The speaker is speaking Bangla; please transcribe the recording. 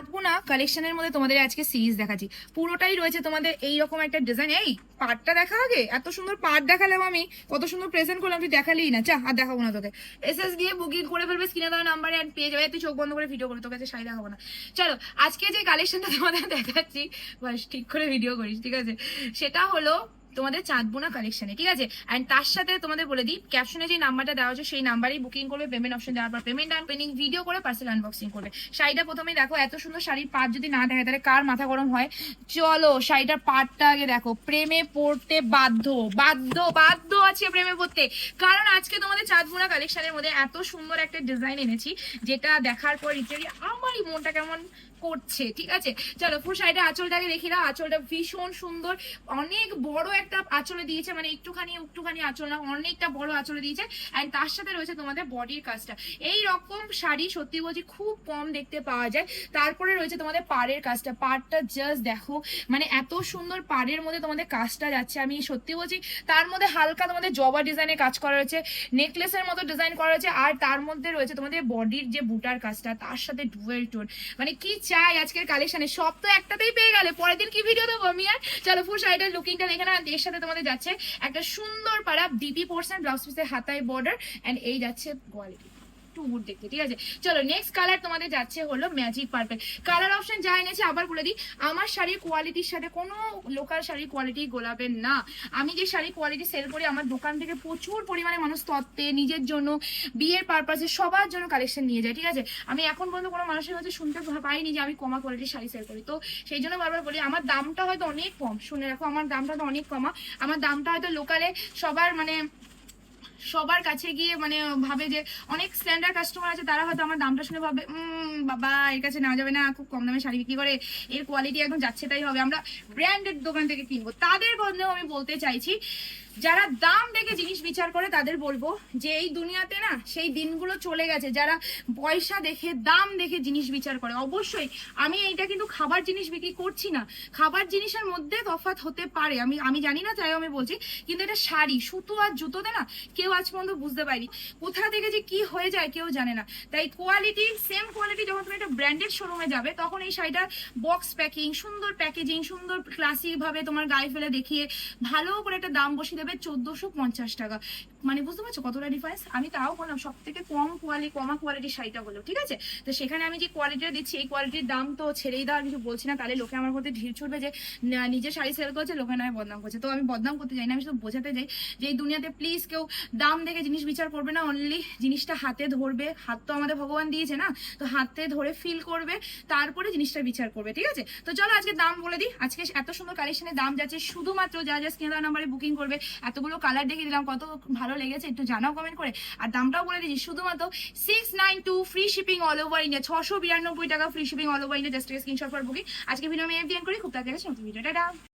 থাকব না কালেকশনের মধ্যে তোমাদের আজকে সিরিজ দেখাচ্ছি। পুরোটাই রয়েছে তোমাদের এই রকম একটা ডিজাইন এই পাটটা দেখা আগে? এত সুন্দর পাট দেখালাম আমি। কত সুন্দর প্রেজেন্ট করলাম, তুই দেখালি না। চা আর দেখাবো না তোকে। এস এস দিয়ে বুকিং করে ফেলবে স্ক্রিনে দেওয়া নাম্বারে অ্যান্ড পেয়ে যাবে। তুই চোখ বন্ধ করে ভিডিও করে তোকে আজকে শাড়ি দেখাবো না। চলো, আজকে যে কালেকশনটা তোমাদের দেখাচ্ছি, বাস ঠিক করে ভিডিও করিস, ঠিক আছে? সেটা হলো তোমাদের চাঁদবোনা কালেকশনে ঠিক আছে? অ্যান্ড তার সাথে তোমাদের বলে দিই ক্যাপশনে যে নাম্বারটা দেওয়া হচ্ছে সেই নাম্বারেই বুকিং করবে পেমেন্ট অপশন দেওয়ার পর পেমেন্ট আর পেনিং ভিডিও করে পার্সেল আনবক্সিং করবে। শাড়িটা প্রথমেই দেখো, এত সুন্দর শাড়ির পাট যদি না দেখে তাহলে কার মাথা গরম হয়? চলো, শাড়িটার পাটটা আগে দেখো, প্রেমে পড়তে বাধ্য বাধ্য বাধ্য আছে প্রেমে পড়তে। কারণ আজকে তোমাদের চাঁদবোনা কালেকশনের মধ্যে এত সুন্দর একটা ডিজাইন এনেছি, যেটা দেখার পর লিটারি আমারই মনটা কেমন করছে, ঠিক আছে? চলো ফুল শাড়িটা আঁচলটাকে দেখি না আঁচলটা ভীষণ সুন্দর। অনেক বড় একটা আঁচলে দিয়েছে মানে একটুখানি একটুখানি আঁচল না, অনেকটা বড় আঁচলে দিয়েছে। অ্যান্ড তার সাথে রয়েছে তোমাদের বডির কাজটা। এই রকম শাড়ি সত্যি বলছি, খুব কম দেখতে পাওয়া যায়। তারপরে রয়েছে তোমাদের পাড়ের কাজটা। পাড়টা জাস্ট দেখো মানে এত সুন্দর পাড়ের মধ্যে তোমাদের কাজটা যাচ্ছে। আমি সত্যি বলছি, তার মধ্যে হালকা তোমাদের জবা ডিজাইনের কাজ করা রয়েছে নেকলেসের মতো ডিজাইন করা রয়েছে। আর তার মধ্যে রয়েছে তোমাদের বডির যে বুটার কাজটা, তার সাথে ডুয়েল টোন মানে কি চাই আজকের কালেকশনে সব তো একটাতেই পেয়ে গেলে। পরের দিন কি ভিডিও দেবো আমি আর চলো ফুল শাড়িটার লুকিংটা দেখে না এর সাথে তোমাদের যাচ্ছে একটা সুন্দর পাড়া ডিপি পোর্শন ব্লাউজ পিসের হাতায় বর্ডার অ্যান্ড এই যাচ্ছে কোয়ালিটি টু গুড দেখতে, ঠিক আছে? চলো নেক্সট কালার তোমাদের যাচ্ছে হলো ম্যাজিক পার্পল কালার অপশন যা এনেছে, আবার বলে দিই, আমার শাড়ির কোয়ালিটির সাথে কোনো লোকাল শাড়ির কোয়ালিটি গোলাবেন না। আমি যে শাড়ির কোয়ালিটি সেল করি, আমার দোকান থেকে প্রচুর পরিমাণে মানুষ তত্ত্বে, নিজের জন্য, বিয়ের পারপাসে সবার জন্য কালেকশন নিয়ে যায়, ঠিক আছে? আমি এখন পর্যন্ত কোনো মানুষের কাছে শুনতে পাইনি যে আমি কমা কোয়ালিটির শাড়ি সেল করি। তো সেই জন্য বারবার বলি, আমার দামটা হয়তো অনেক কম, শুনে রাখো, আমার দামটা তো অনেক কমা। আমার দামটা হয়তো লোকালে সবার মানে সবার কাছে গিয়ে মানে ভাবে যে অনেক স্ট্যান্ডার্ড কাস্টমার আছে তারা হয়তো আমার দামটা শুনে ভাবে "উম, বাবা এর কাছে নেওয়া যাবে না খুব কম দামে শাড়ি বিক্রি করে এর কোয়ালিটি একদম যাচ্ছে তাই হবে। আমরা ব্র্যান্ডেড দোকান থেকে কিনবো। তাদের বদলেও আমি বলতে চাইছি যারা দাম দেখে জিনিস বিচার করে তাদের বলব যে এই দুনিয়াতে না সেই দিনগুলো চলে গেছে যারা পয়সা দেখে দাম দেখে জিনিস বিচার করে। অবশ্যই আমি এইটা কিন্তু খাবার জিনিস বিক্রি করছি না। খাবার জিনিসের মধ্যে তফাৎ হতে পারে আমি আমি জানি না তাই আমি বলছি কিন্তু এটা শাড়ি সুতো আর জুতোতে না কেউ আজ পর্যন্ত বুঝতে পারিনি। কোথা থেকে যে কি হয়ে যায় কেউ জানে না। তাই কোয়ালিটি সেম কোয়ালিটি যখন তুমি একটা ব্র্যান্ডেড শোরুমে যাবে, তখন এই শাড়িটার বক্স প্যাকিং সুন্দর প্যাকেজিং সুন্দর ক্লাসিক ভাবে তোমার গায়ে ফেলে দেখিয়ে ভালো করে একটা দাম বসিয়ে দেবে চোদ্দশো পঞ্চাশ টাকা। মানে বুঝতে পারছ কতটা ডিফারেন্স আমি তাও বললাম সব থেকে কম কোয়ালিটি কমা কোয়ালিটির শাড়িটা হলো ঠিক আছে? তো সেখানে আমি যে কোয়ালিটিটা দিচ্ছি, এই কোয়ালিটির দাম তো ছেড়েই দেওয়ার কিছু বলছি না। তাহলে লোকে আমার মধ্যে ঢিল ছুটবে যে নিজে শাড়ি সেল করছে, লোকে নয় বদনাম করছে। তো আমি বদনাম করতে চাই না, আমি শুধু বোঝাতে চাই যে এই দুনিয়াতে প্লিজ কেউ দাম দেখে জিনিস বিচার করবে না অনলি জিনিসটা হাতে ধরবে। হাত তো আমাদের ভগবান দিয়েছে না? তো হাতে ধরে ফিল করবে, তারপরে জিনিসটা বিচার করবে, ঠিক আছে? তো চলো আজকে দাম বলে দিই। আজকে এত সুন্দর কালেকশনের দাম যাচ্ছে, শুধুমাত্র যা যা স্ক্রিন নাম্বারে বুকিং করবে, এতগুলো কালার দেখে দিলাম, কত ভালো লেগেছে, একটু জানাও কমেন্ট করে। আর দামটাও বলে দিচ্ছি, শুধুমাত্র six nine two free shipping all over India ছশো বিরানব্বই টাকা free shipping all over India just screenshot for booking আজকে ভিডিও আমি এফডিএন করি, খুব তাড়াতাড়ি নতুন ভিডিও